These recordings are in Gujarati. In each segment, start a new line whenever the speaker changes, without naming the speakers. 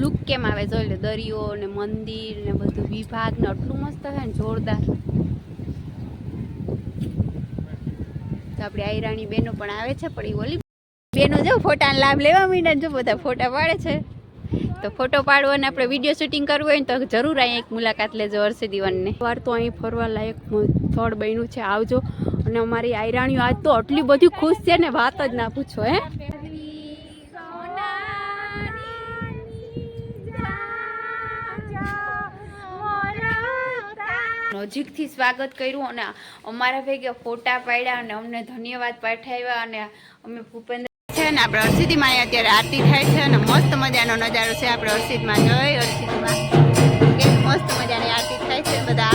લુક કેમ આવે જોઈ લે, દરિયો ને મંદિર ને બધું વિભાગ ને આટલું મસ્ત છે ને જોરદાર. આપણી આયરાણી બેનો પણ આવે છે, પણ એ ઓલી બેનો જો ફોટાનો લાભ લેવા માંડ્યા જો બધા ફોટા પાડે છે. તો ફોટો પાડવો અને આપણે વીડિયો શૂટિંગ કરવું હોય ને તો જરૂર અહીં એક મુલાકાત લેજો હર્ષી દીવનને. વાર તો અહીં ફરવા લાયક સ્થળ બન્યું છે, આવજો. અને અમારી આયરાણીઓ આજ તો આટલી બધી ખુશ છે ને વાત જ ના પૂછો, હે? નજીકથી સ્વાગત કર્યું અને અમારા ભેગા ફોટા પાડ્યા અને અમને ધન્યવાદ પાઠવ્યા અને અમે ભૂપેન્દ્ર છે ને આપણે અરસિદ્ધિમાં અત્યારે આરતી થાય છે અને મસ્ત મજાનો નજારો છે. આપણે અરસિદ્ધમાં જોઈ હર્ષિદમાં એક મસ્ત મજાની આરતી થાય છે બધા.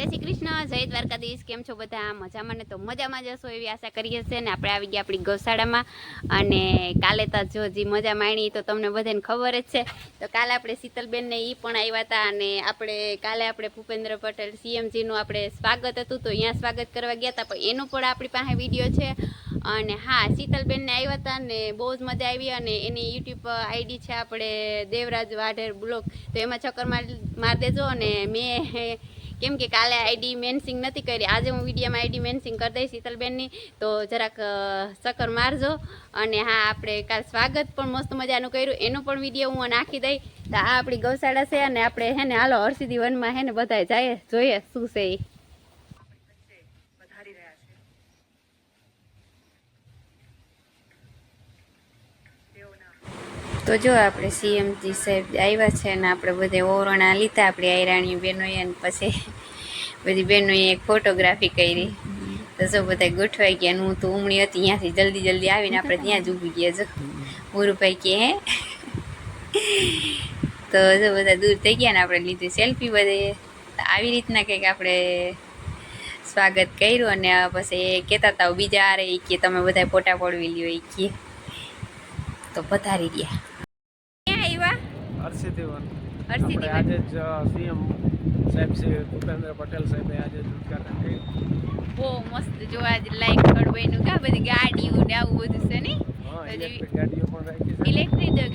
જય શ્રી કૃષ્ણ, જય દ્વારકાધીશ, કેમ છો બધા? મજામાં ને? તો મજામાં જશો એવી આશા કરીએ છીએ ને આપણે આવી ગયા આપણી ગૌશાળામાં. અને કાલે તો જો જે મજા માણી તો તમને બધાને ખબર જ છે. તો કાલે આપણે શીતલબેનને એ પણ આવ્યા હતા અને આપણે કાલે આપણે ભૂપેન્દ્ર પટેલ સીએમજીનું આપણે સ્વાગત હતું. તો અહીંયા સ્વાગત કરવા ગયા હતા, પણ એનું પણ આપણી પાસે વીડિયો છે. અને હા શીતલબેનને આવ્યા હતા ને બહુ જ મજા આવી અને એની યુટ્યુબ આઈડી છે આપણે દેવરાજ વાઢેર બ્લોગ તો એમાં ચક્કર માર માર દેજો અને મેં કેમ કે કાલે આઈડી મેન્સિંગ નથી કરી. આજે હું વિડીયોમાં આઈડી મેન્સિંગ કરી દઈશ શીતલબેનની તો જરાક ચક્કર મારજો. અને હા, આપણે કાલ સ્વાગત પણ મસ્ત મજાનું કર્યું. એનો પણ વીડિયો હું નાખી દઈ. તો આ આપણી ગૌશાળા છે અને આપણે હે ને, હાલો હરસિદ્ધિ વનમાં હે ને, બધાય જાય જોઈએ શું છે એ તો જો આપણે સીએમજી સાહેબ આવ્યા છે અને આપણે બધે ઓરણા લીધા, આપણી આયરાણી બહેનોએ અને પછી બધી બહેનોએ એક ફોટોગ્રાફી કરી. તો જો બધા ગોઠવાઈ ગયા હું તો ઉમણી હતી, ત્યાંથી જલ્દી જલ્દી આવીને આપણે ત્યાં જ ઊભી ગયા જો. ગુરુભાઈ કે હે? તો જો બધા દૂર થઈ ગયા ને આપણે લીધી સેલ્ફી બધે. આવી રીતના કંઈક આપણે સ્વાગત કર્યું અને પછી કહેતા હતા બીજા આરે કે તમે બધા ફોટા પડવી લ્યો એ કે. તો પધારી ગયા. ક્યાં આવ્યા
હર્ષિદીવન
હર્ષિદીવન.
આજે જ સીએમ સાહેબ શ્રી ભૂપેન્દ્ર પટેલ સાહેબે આજે ઉદઘાટન કર્યું.
બહુ મસ્ત જોવા જ લાયક કડવાઈનું કા બધી ગાડીઓ ને આવું બધું છે ને?
ઇલેક્ટ્રિક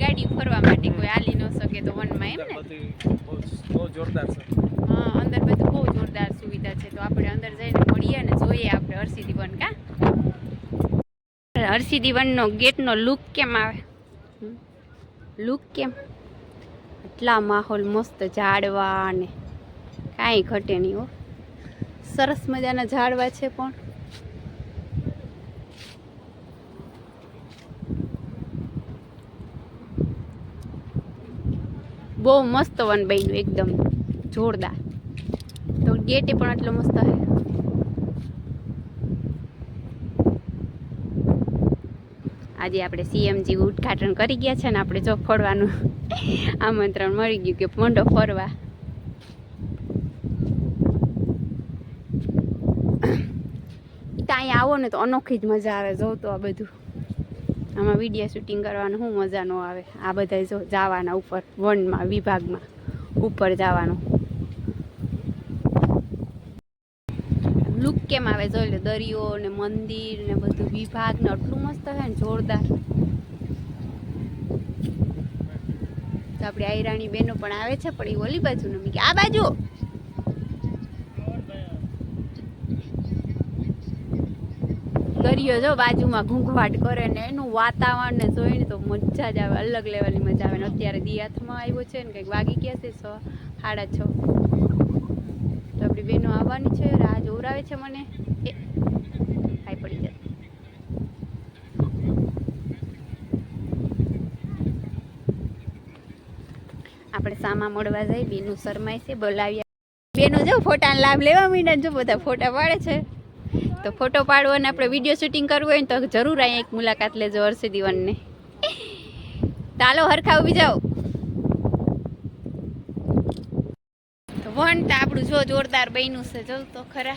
ગાડી ફરવા માટે કોઈ હાલી ન શકે તો વનમાં એમ ને?
બહુ જોરદાર છે.
હા અંદર બધું બહુ જોરદાર સુવિધા છે. તો આપણે અંદર જઈને મળીએ ને જોઈએ આપણે હર્ષિદીવન વન કા? હરસિદ્ધિ ગેટ ગેટનો લુક કેમ આવે? લુક કેમ? એટલા માહોલ મસ્ત ઝાડવા ને કાંઈ ઘટે નહીં હો. સરસ મજાના ઝાડવા છે પણ. બહુ મસ્ત વન બન્યું એકદમ જોરદાર. તો ગેટે પણ આટલો મસ્ત છે આજે આપણે સીએમજી ઉદઘાટન કરી ગયા છે ને આપણે જો ફરવાનું આમંત્રણ મળી ગયું કે મંડો ફરવા. ત્યાં આવો ને તો અનોખી જ મજા આવે, જો તો આ બધું. આમાં વીડિયો શૂટિંગ કરવાનું શું મજા ન આવે. આ બધા જો જવાના ઉપર, વનમાં, વિભાગમાં, ઉપર જવાનું લુક કેમ આવે જોઈ લો, દરિયો ને મંદિર ને બધું વિભાગ ને આટલું મસ્ત છે ને જોરદાર. તો આપણી આયરાણી બેનો પણ આવે છે, પણ એ ઓલી બાજુ ને કે આ બાજુ! દરિયો જો બાજુમાં ઘૂંઘવાટ કરે ને એનું વાતાવરણ ને જોઈને તો મજા જ આવે, અલગ લેવલની મજા આવે. ને અત્યારે દી હાથમાં આવ્યો છે ને, કંઈક વાગી ગયા છે છ સાડા છ. આપણી છે, રાહ જોવરાવે છે મને. એ ખાઈ પડી જાય. આપણે સામા મળવા જઈ બેનું શરમાય છે બોલાવ્યા બેનો જો ફોટાનો લાભ લેવા માંડ્યા જો બધા ફોટા પાડે છે. તો ફોટો પાડવો અને આપણે વીડિયો શૂટિંગ કરવું હોય ને તો જરૂર અહીંયા એક મુલાકાત લેજો હર્ષી દીવનને. ચાલો હરખા ઊભી જાઓ તો વન તો આપણું જો જોરદાર બન્યું છે, જો તો ખરા.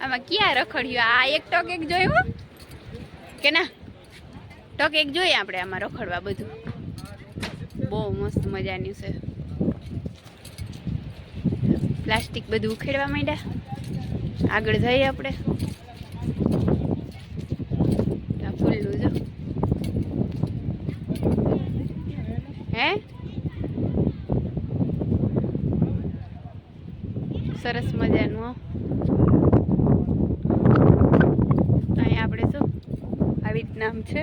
આમાં ક્યાં રખડ્યું? આ એક ટોક એક જોયું કે ના? ટોક એક જોઈએ આપણે આમાં રખડવા બધું. બહુ મસ્ત મજાનું છે. પ્લાસ્ટિક બધું ઉખેડવા માંડ્યા. આગળ જઈએ આપણે આ ફૂલનું જો સરસ મજાનું. અહીં આપણે શું? આવી નામ છે.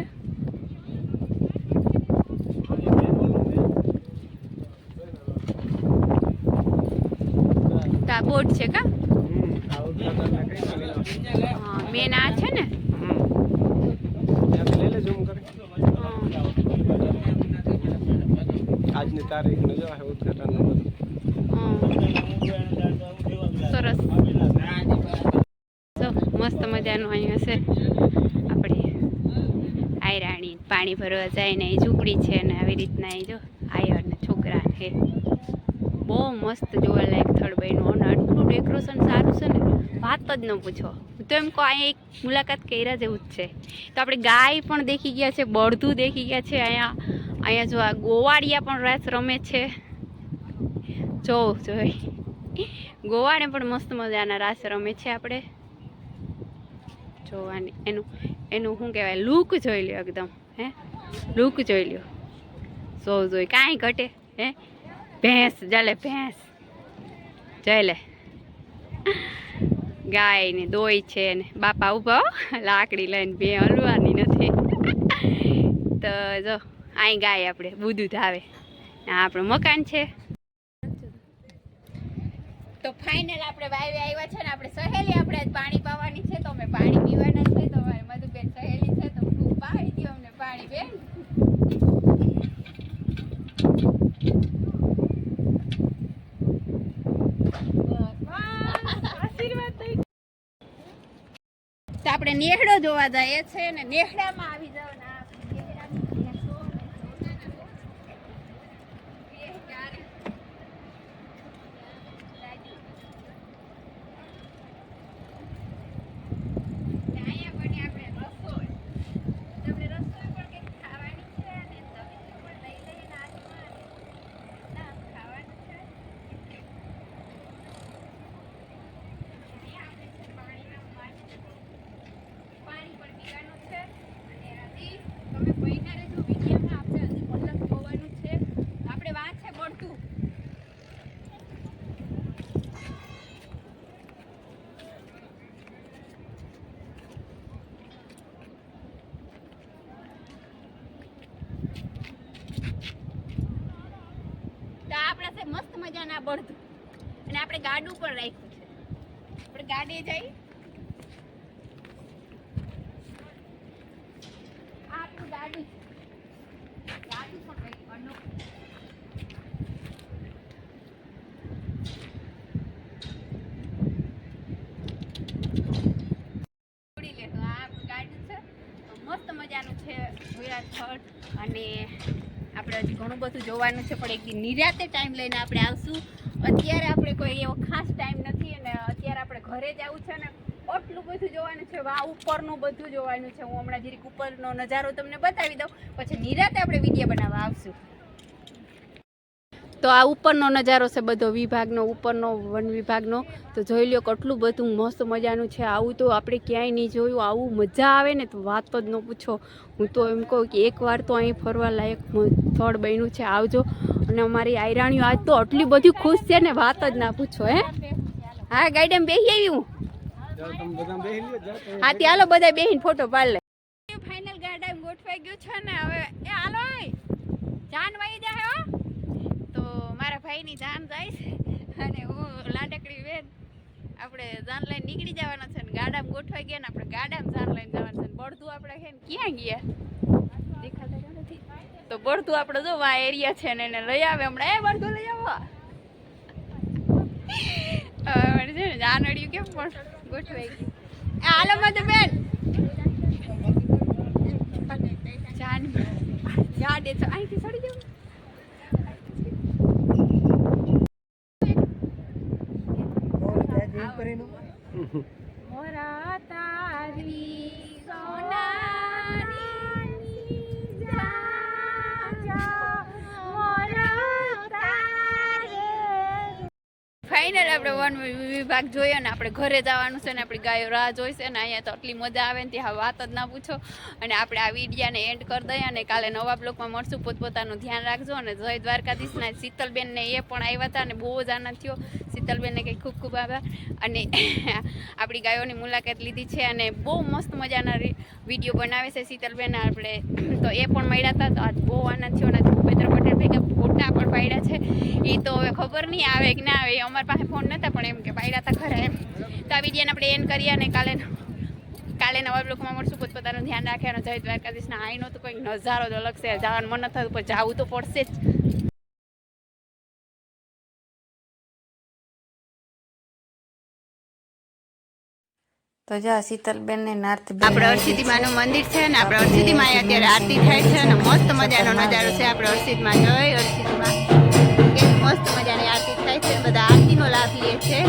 આ બોટ છે કા? મેન આ છે ને?
આજની તારીખ ને જો ઉદ્ઘાટનનું બધું.
હા. સરસ જો મસ્ત મજાનું અહીંયા છે. આપણી આયરાણી પાણી ભરવા જાય ને એ ઝૂંપડી છે ને આવી રીતના એ જો આયર ને છોકરા છે. બહુ મસ્ત જોવાલાયક સ્થળ બન્યું. અને આટલું ડેકોરેશન સારું છે ને, વાત જ ન પૂછો. તો એમ કહો, અહીંયા એક મુલાકાત કર્યા જેવું જ છે. તો આપણે ગાય પણ દેખી ગયા છે બળધું દેખી ગયા છે અહીંયા. અહીંયા જો આ ગોવાળિયા પણ રાસ રમે છે. જો જોઈ ગોવાને પણ મસ્ત મજાના રાસ રમે છે આપણે. જોવાની. એનું એનું શું કહેવાય લુક જોઈ લ્યો એકદમ, હે? લુક જોઈ લ્યો. સો જોઈ કાંઈ ઘટે, હે? ભેંસ જલે ભેંસ. જઈ લે. ગાય ને દોય છે ને, બાપા ઊભા લાકડી લઈને બે હલવાની નથી. તો જો અહીં ગાય આપણે બુધું ધાવે આપણું મકાન છે. તો ફાઇનલ આપણે વાયવે આવ્યા છે ને, આપણે સહેલી આપણે પાણી પાવાની છે, તો અમે પાણી પીવાના છે, તો અમારી મધુબેન સહેલી છે, તો ખૂબ પાઈ દો અમને, પાણી બેન. આપણે નેહડો જોવા જઈએ છે ને, નેહડામાં આવી જવાના આપણે નેહડાની ભેંસો ને જોવાના. બે ચાર અહીંયા બની આપણે રસોઈ તમને રસોઈ પણ કંઈક ખાવાની છે અને તમે પણ લઈ લઈને આજમાં ના ખાવાનું છે અહીંયા આપણે છે પાણીના માટે પાણી પણ પીવાનું છે અને હજી તમે પૈના રહેજો વિડીયોમાં આપણે હજી મતલબ જોવાનું છે આપણે વાત છે પડતું તો આપણા છે મસ્ત મજાના બળતું અને આપણે ગાડું પણ રાખ્યું છે. આપણે ગાડી જઈ. આપણું ગાડું ગાડું પણ છે. મસ્ત મજાનું છે. જોયા સ્થળ અને ઘણું બધું જોવાનું છે, પણ એક દિન નિરાતે ટાઈમ લઈને આપણે આવશું. અત્યારે આપણે કોઈ એવો ખાસ ટાઈમ નથી અને અત્યારે આપણે ઘરે જ આવું છે ને આટલું બધું જોવાનું છે વા ઉપરનું બધું જોવાનું છે. હું હમણાં જરીક ઉપરનો નજારો તમને બતાવી દઉં. પછી નિરાતે આપણે વીડિયો બનાવવા આવશું. તો આ ઉપરનો નજારો છે બધો વિભાગનો, ઉપરનો, વન વિભાગનો. તો જોઈ લો કેટલું બધું મસ્ત મજાનું છે. આવું તો આપણે ક્યાંય નહીં જોયું. આવું મજા આવે ને તો વાત જ ન પૂછો. હું તો એમ કહું કે એકવાર તો અહીં ફરવા લાયક સ્થળ બન્યું છે. આવજો. અને અમારી આયરાણીઓ આજ તો આટલી બધી ખુશ છે ને વાત જ ના પૂછો, હે? હા ગાઈડમ બેસી આવી હું. હા, ત્યાં બધા બેહીને ફોટો પાડ લે. ફાઇનલ ગાર્ડન ગોઠવાઈ ગયું છે ને. હવે એ હાલો એ જાન વહી જાય હો તો મારા ભાઈની જાન જાય અને હું લાડકડી બેન આપણે જાન લઈને નીકળી જવાના છે ને ગાડામાં ગોઠવાઈ ગયા ને આપણે ગાડામાં જાન લઈને જવાના છે ને આપણે છે ને ક્યાં ગયા? દેખાતા તો બળદું આપણે જો આ એરિયા છે ને એને લઈ આવે હમણાં. એ બળદું લઈ આવો. છે ને જાનડિયું કેમ પણ ગોઠવાઈ ગયું? હાલો મધુ બેન. જાન જાડે તો અહીંથી સડી જવું મોરા તારી સોનાની જાજા મોરા તારે ફાઇનલ આપણે વન વિભાગ જોઈએ ને આપણે ઘરે જવાનું છે ને આપણી ગાયો રાહ જોઈશે ને અહીંયા તો આટલી મજા આવે ને ત્યાં વાત જ ના પૂછો. અને આપણે આ વિડીયાને એન્ડ કરી દઈએ અને કાલે નવા બ્લોકમાં મળશું. પોતપોતાનું ધ્યાન રાખજો અને જય દ્વારકાધીશના શીતલબેનને એ પણ આવ્યા હતા અને બહુ જ આનંદ થયો. શીતલબેનને કંઈ ખૂબ ખૂબ આભાર. અને આપણી ગાયોની મુલાકાત લીધી છે અને બહુ મસ્ત મજાના વીડિયો બનાવે છે શીતલબેન. આપણે તો એ પણ મળ્યા હતા. તો આજ બહુ આનંદ થયો અને ભૂપેન્દ્ર પટેલ ભેગા ફોટા પણ પાડ્યા છે. એ તો હવે ખબર નહીં આવે કે ના આવે. અમારી પાસે ફોન નહોતા પણ એમ કે પાડ્યા હતા ખરા એમ. તો આ વિડીયોને આપણે એન કરીએ અને કાલે કાલે નવા બ્લોકમાં મળશું. પોતપોતાનું ધ્યાન રાખે અને જય દ્વારકાધીશના. આઈનો તો કંઈક નજારો જ અલગ છે. જવાનું મન ન થતું, પણ જવું તો પડશે જ.
તો જો શીતલબેન ને નાર્થ
આપણે અરસિદ્ધિ માનું મંદિર છે ને આપણે અરસિદ્ધિ માં અત્યારે આરતી થાય છે અને મસ્ત મજાનો નજારો છે. આપણે અરસિદ્ધિ માં જય અરસિદ્ધિ માં. મસ્ત મજાની આરતી થાય છે. બધા આરતીનો લાભ લે છે.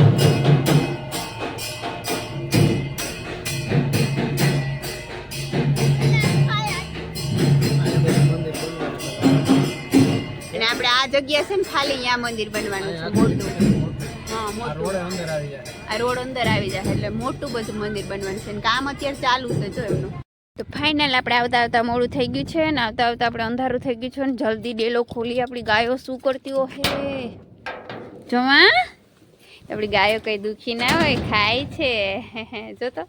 આપણે આ જગ્યા છે ને ખાલી અહીંયા મંદિર બનવાનું છે. મોટું.
આ
મોટું.
અંદર આવી જાય.
આ રોડ અંદર આવી જાય એટલે મોટું બધું મંદિર બનવાનું છે. કામ અત્યારે ચાલુ છે જો એમનું. તો ફાઇનલ આપણે આવતા આવતા મોડું થઈ ગયું છે ને આવતા આવતા આપણે અંધારું થઈ ગયું છે ને જલ્દી ડેલો ખોલી આપણી ગાયો શું કરતી હોય. જોવા? આપણી ગાયો કઈ દુખી ના હોય ખાય છે. જો તો.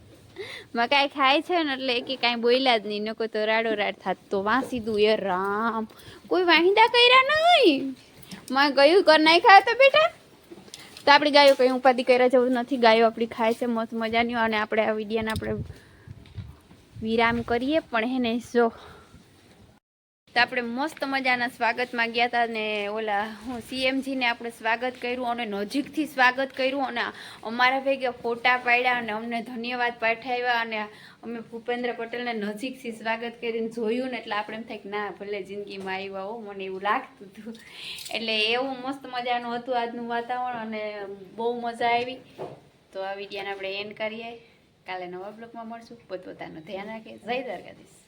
મકાઈ ખાય છે ને એટલે એકે કાંઈ બોલ્યા જ નહીં નકો તો રાડો રાડ થાત તો વાંસી દઉં એ રામ. કોઈ વાહિંદા કર્યા નહીં. મેં ગયું કર નાખ્યા તો બેટા. તો આપણી ગાયો કંઈ ઉપાધિ કર્યા જેવું નથી. ગાયો આપણી ખાય છે મસ્ત મજાની, અને આપણે આ વિડીયાને આપણે વિરામ કરીએ. પણ એને જો તો આપણે મસ્ત મજાના સ્વાગતમાં ગયા હતા ને ઓલા હું સીએમજીને આપણે સ્વાગત કર્યું અને નજીકથી સ્વાગત કર્યું અને અમારા ભેગા ફોટા પાડ્યા અને અમને ધન્યવાદ પાઠાવ્યા અને અમે ભૂપેન્દ્ર પટેલને નજીકથી સ્વાગત કરીને જોયું ને એટલે આપણે એમ થાય કે ના, ભલે જિંદગીમાં આવ્યા હો, મને એવું લાગતું હતું. એટલે એવું મસ્ત મજાનું હતું આજનું વાતાવરણ અને બહુ મજા આવી. તો આ વિડીયાને આપણે એન્ડ કરીએ. કાલે નવા બ્લોગમાં મળશું. પોતપોતાનું ધ્યાન રાખે. જય દ્વારકાધીશ.